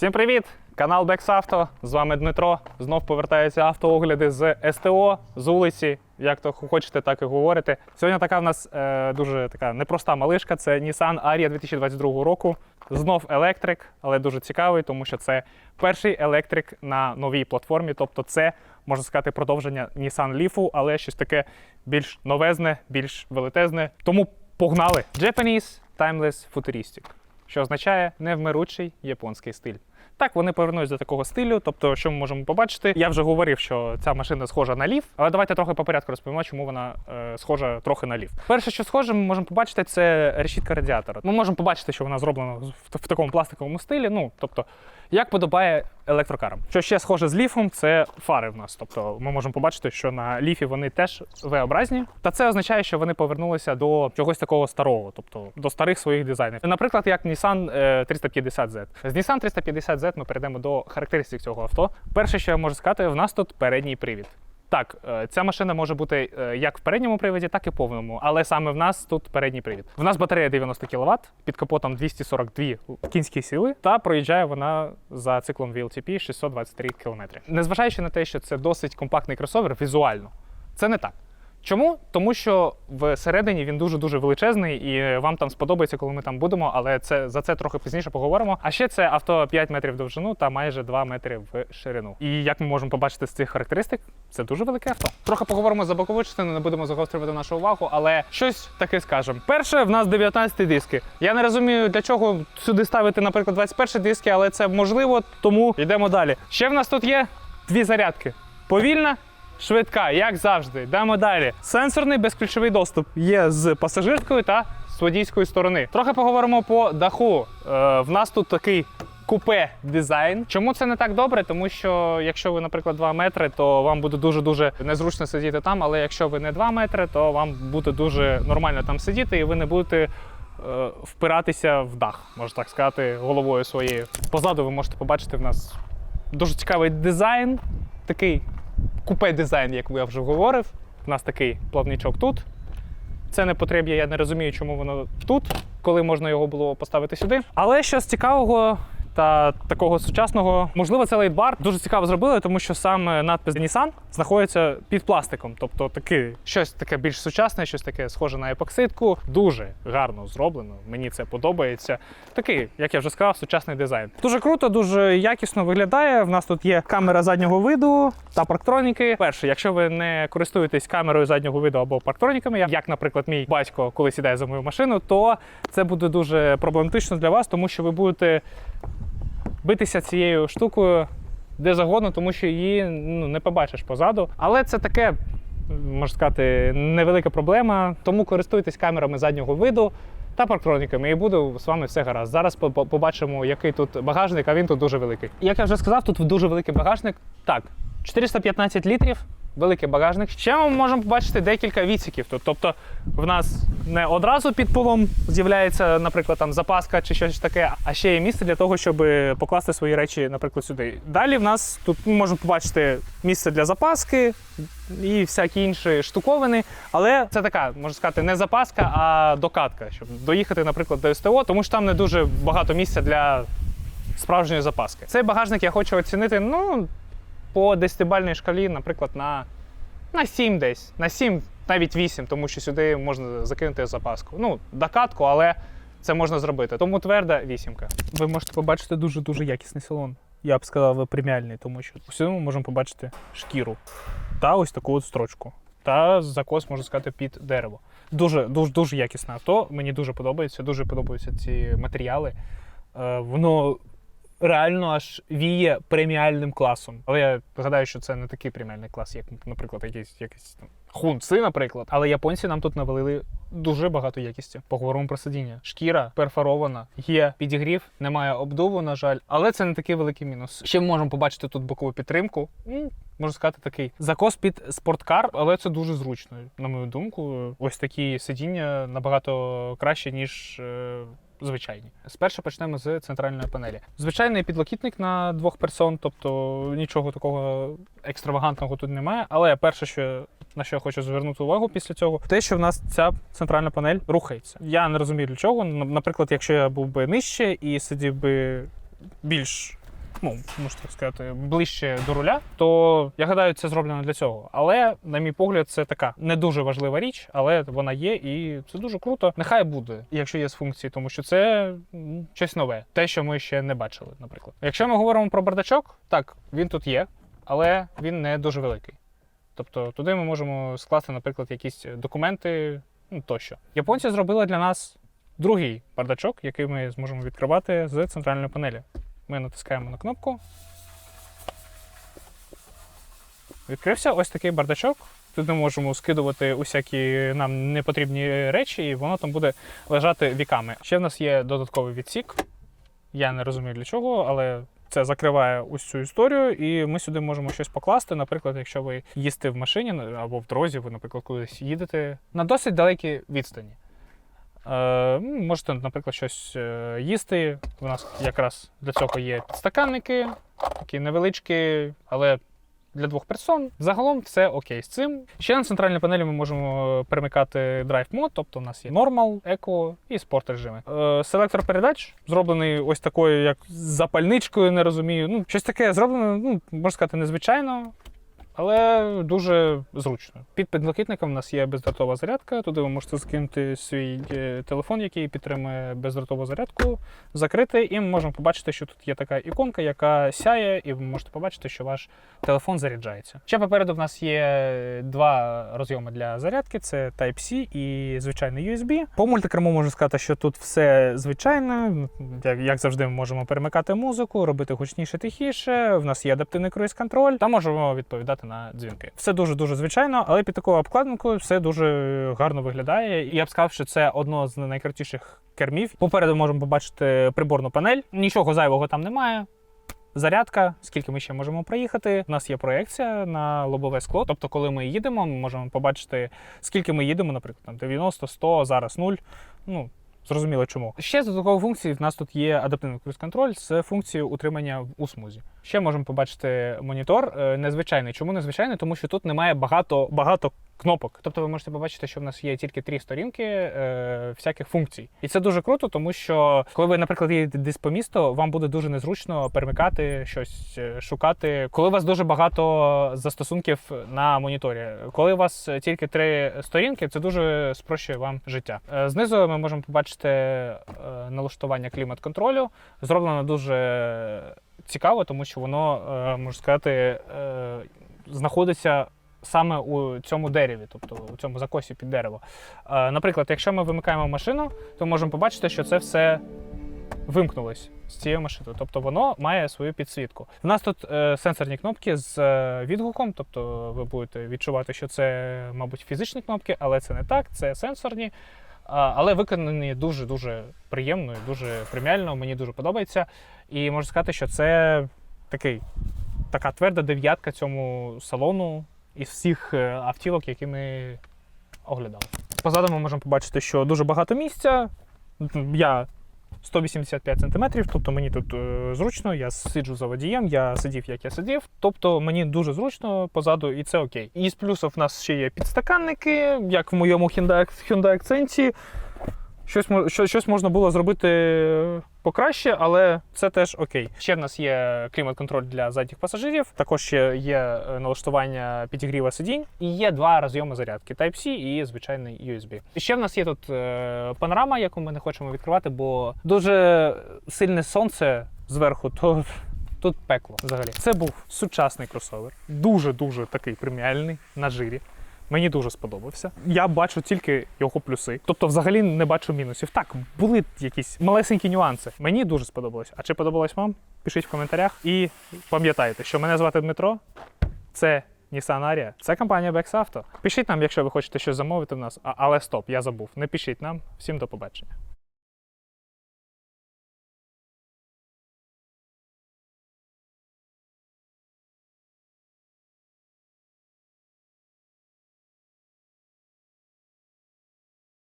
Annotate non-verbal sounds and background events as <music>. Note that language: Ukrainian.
Всім привіт! Канал Auto. З вами Дмитро. Знов повертаються автоогляди з СТО, з вулиці. Як то хочете, так і говорите. Сьогодні така в нас е, дуже така непроста малишка. Це Nissan Ariya 2022 року. Знов електрик, але дуже цікавий, тому що це перший електрик на новій платформі. Тобто, це можна сказати продовження Nissan Leaf, але щось таке більш новезне, більш велетезне. Тому погнали! Japanese Timeless Futuristic що означає невмиручий японський стиль. Так, вони повернуться до такого стилю. Тобто, що ми можемо побачити? Я вже говорив, що ця машина схожа на ліф, але давайте трохи по порядку розповімо, чому вона е, схожа трохи на ліф. Перше, що схоже, ми можемо побачити, це решітка радіатора. Ми можемо побачити, що вона зроблена в, в такому пластиковому стилі. Ну, тобто, як подобає електрокарам. Що ще схоже з ліфом, це фари в нас. Тобто, ми можемо побачити, що на ліфі вони теж V-образні. Та це означає, що вони повернулися до чогось такого старого, тобто до старих своїх дизайнів. Наприклад, як Nissan е, 350Z. З Nissan 350Z ми перейдемо до характеристик цього авто. Перше, що я можу сказати, в нас тут передній привід. Так, е, ця машина може бути е, як в передньому приводі, так і повному. Але саме в нас тут передній привід. В нас батарея 90 кВт, під капотом 242 кінські сили, та проїжджає вона за циклом VLTP 623 км. Незважаючи на те, що це досить компактний кросовер візуально, це не так. Чому? Тому що всередині він дуже-дуже величезний, і вам там сподобається, коли ми там будемо, але це за це трохи пізніше поговоримо. А ще це авто 5 метрів довжину та майже 2 метри в ширину. І як ми можемо побачити з цих характеристик, це дуже велике авто. Трохи поговоримо за бокову частину, не будемо загострювати нашу увагу, але щось таке скажемо. Перше, в нас 19 диски. Я не розумію, для чого сюди ставити, наприклад, 21 диски, але це можливо, тому йдемо далі. Ще в нас тут є дві зарядки: повільна Швидка, як завжди. Йдемо далі. Сенсорний безключовий доступ є з пасажирської та з водійської сторони. Трохи поговоримо по даху. Е, в нас тут такий купе дизайн. Чому це не так добре? Тому що якщо ви, наприклад, 2 метри, то вам буде дуже-дуже незручно сидіти там. Але якщо ви не 2 метри, то вам буде дуже нормально там сидіти, і ви не будете. е, Впиратися в дах, можна так сказати, головою своєю. Позаду ви можете побачити в нас дуже цікавий дизайн, такий купе дизайн, як я вже говорив. У нас такий плавничок тут. Це не потрібно, я не розумію, чому воно тут, коли можна його було поставити сюди. Але що з цікавого та такого сучасного, можливо, це лейтбар дуже цікаво зробили, тому що саме надпис Nissan знаходиться під пластиком. Тобто таке щось таке більш сучасне, щось таке схоже на епоксидку. Дуже гарно зроблено. Мені це подобається. Такий, як я вже сказав, сучасний дизайн. Дуже круто, дуже якісно виглядає. В нас тут є камера заднього виду та парктроніки. Перше, якщо ви не користуєтесь камерою заднього виду або парктроніками, як, наприклад, мій батько, коли сідає за мою машину, то це буде дуже проблематично для вас, тому що ви будете битися цією штукою де загодно, тому що її ну, не побачиш позаду. Але це таке, можна сказати, невелика проблема. Тому користуйтесь камерами заднього виду та парктроніками, і буду з вами все гаразд. Зараз по- по- побачимо, який тут багажник, а він тут дуже великий. Як я вже сказав, тут дуже великий багажник. Так, 415 літрів. Великий багажник. Ще ми можемо побачити декілька відсіків тут. Тобто в нас не одразу під полом з'являється, наприклад, там запаска чи щось таке, а ще є місце для того, щоб покласти свої речі, наприклад, сюди. Далі в нас тут ми можемо побачити місце для запаски і всякі інші штуковини. Але це така, можна сказати, не запаска, а докатка, щоб доїхати, наприклад, до СТО, тому що там не дуже багато місця для справжньої запаски. Цей багажник я хочу оцінити, ну, по 10-бальній шкалі, наприклад, на, на 7 десь, на 7, навіть 8, тому що сюди можна закинути запаску. Ну, докатку, але це можна зробити. Тому тверда вісімка. Ви можете побачити дуже-дуже якісний салон. Я б сказав, преміальний, тому що сюди ми можемо побачити шкіру та ось таку от строчку. Та закос, можна сказати, під дерево. Дуже, дуже, дуже якісне авто. Мені дуже подобається, дуже подобаються ці матеріали. Е, воно реально аж віє преміальним класом. Але я гадаю, що це не такий преміальний клас, як, наприклад, якийсь, якийсь там хунци, наприклад. Але японці нам тут навалили дуже багато якісті. Поговоримо про сидіння. Шкіра перфорована, є підігрів, немає обдуву, на жаль, але це не такий великий мінус. Ще ми можемо побачити тут бокову підтримку. Можна сказати, такий закос під спорткар, але це дуже зручно. На мою думку, ось такі сидіння набагато краще, ніж. е, звичайні. Спершу почнемо з центральної панелі. Звичайний підлокітник на двох персон, тобто нічого такого екстравагантного тут немає. Але перше, що на що я хочу звернути увагу після цього, те, що в нас ця центральна панель рухається. Я не розумію для чого. Наприклад, якщо я був би нижче і сидів би більш ну, можна так сказати, ближче до руля, то я гадаю, це зроблено для цього. Але, на мій погляд, це така не дуже важлива річ, але вона є, і це дуже круто. Нехай буде, якщо є з функції, тому що це щось нове, те, що ми ще не бачили, наприклад. Якщо ми говоримо про бардачок, так, він тут є, але він не дуже великий. Тобто туди ми можемо скласти, наприклад, якісь документи ну, тощо. Японці зробили для нас другий бардачок, який ми зможемо відкривати з центральної панелі. Ми натискаємо на кнопку. Відкрився ось такий бардачок. Тут ми можемо скидувати усякі нам непотрібні речі, і воно там буде лежати віками. Ще в нас є додатковий відсік. Я не розумію для чого, але це закриває ось цю історію, і ми сюди можемо щось покласти. Наприклад, якщо ви їсти в машині або в дорозі, ви, наприклад, кудись їдете на досить далекій відстані. Е, ну, можете, наприклад, щось е, їсти. У нас якраз для цього є підстаканники, такі невеличкі, але для двох персон. Загалом все окей з цим. Ще на центральній панелі ми можемо перемикати Drive мод, тобто у нас є Normal, Eco і Sport режими. Е, селектор передач зроблений ось такою, як запальничкою, не розумію. Ну, щось таке зроблено, ну, можна сказати, незвичайно. Але дуже зручно. Під підлокітником у нас є бездротова зарядка. Туди ви можете закинути свій е, телефон, який підтримує бездротову зарядку, закрити, і ми можемо побачити, що тут є така іконка, яка сяє, і ви можете побачити, що ваш телефон заряджається. Ще попереду в нас є два розйоми для зарядки: це Type-C і звичайний USB. По мультикерму можу сказати, що тут все звичайне. Як, завжди, ми можемо перемикати музику, робити гучніше, тихіше. В нас є адаптивний круїз-контроль та можемо відповідати на дзвінки. Все дуже дуже звичайно, але під такою обкладинкою все дуже гарно виглядає. І я б сказав, що це одно з найкрутіших кермів. Попереду можемо побачити приборну панель. Нічого зайвого там немає. Зарядка, скільки ми ще можемо проїхати. У нас є проекція на лобове скло. Тобто, коли ми їдемо, ми можемо побачити, скільки ми їдемо, наприклад, там 90, 100, зараз 0. Ну, зрозуміло чому. Ще з додаткової функції в нас тут є адаптивний круїз-контроль з функцією утримання у смузі. Ще можемо побачити монітор е, незвичайний. Чому незвичайний? Тому що тут немає багато багато кнопок. Тобто ви можете побачити, що в нас є тільки три сторінки е, всяких функцій. І це дуже круто, тому що коли ви, наприклад, їдете десь по місту, вам буде дуже незручно перемикати щось, е, шукати. Коли у вас дуже багато застосунків на моніторі. Коли у вас тільки три сторінки, це дуже спрощує вам життя. Е, Знизу ми можемо побачити е, налаштування клімат-контролю. Зроблено дуже цікаво, тому що воно, е, можна сказати, е, знаходиться саме у цьому дереві, тобто у цьому закосі під дерево. Е, Наприклад, якщо ми вимикаємо машину, то можемо побачити, що це все вимкнулось з цією машиною. Тобто воно має свою підсвітку. У нас тут сенсорні кнопки з відгуком, тобто ви будете відчувати, що це, мабуть, фізичні кнопки, але це не так, це сенсорні. Але виконані дуже-дуже приємно і дуже преміально, мені дуже подобається. І можу сказати, що це такий, така тверда дев'ятка цьому салону із всіх е, автівок, які ми оглядали. Позаду ми можемо побачити, що дуже багато місця. Я 185 см, тобто мені тут е, зручно, я сиджу за водієм, я сидів, як я сидів. Тобто мені дуже зручно позаду, і це окей. І з плюсів в нас ще є підстаканники, як в моєму Hyundai Accent. Щось, щось можна було зробити покраще, але це теж окей. Ще в нас є клімат-контроль для задніх пасажирів. Також ще є е, налаштування підігріва сидінь. І є два розйоми зарядки Type-C і звичайний USB. Ще в нас є тут е, панорама, яку ми не хочемо відкривати, бо дуже сильне сонце зверху, то <laughs> тут пекло взагалі. Це був сучасний кросовер. Дуже-дуже такий преміальний на жирі. Мені дуже сподобався. Я бачу тільки його плюси. Тобто, взагалі не бачу мінусів. Так, були якісь малесенькі нюанси. Мені дуже сподобалось. А чи подобалось вам? Пишіть в коментарях. І пам'ятайте, що мене звати Дмитро. Це Nissan Aria. Це компанія Bex Auto. Пишіть нам, якщо ви хочете щось замовити в нас. А, але стоп, я забув. Не пишіть нам. Всім до побачення.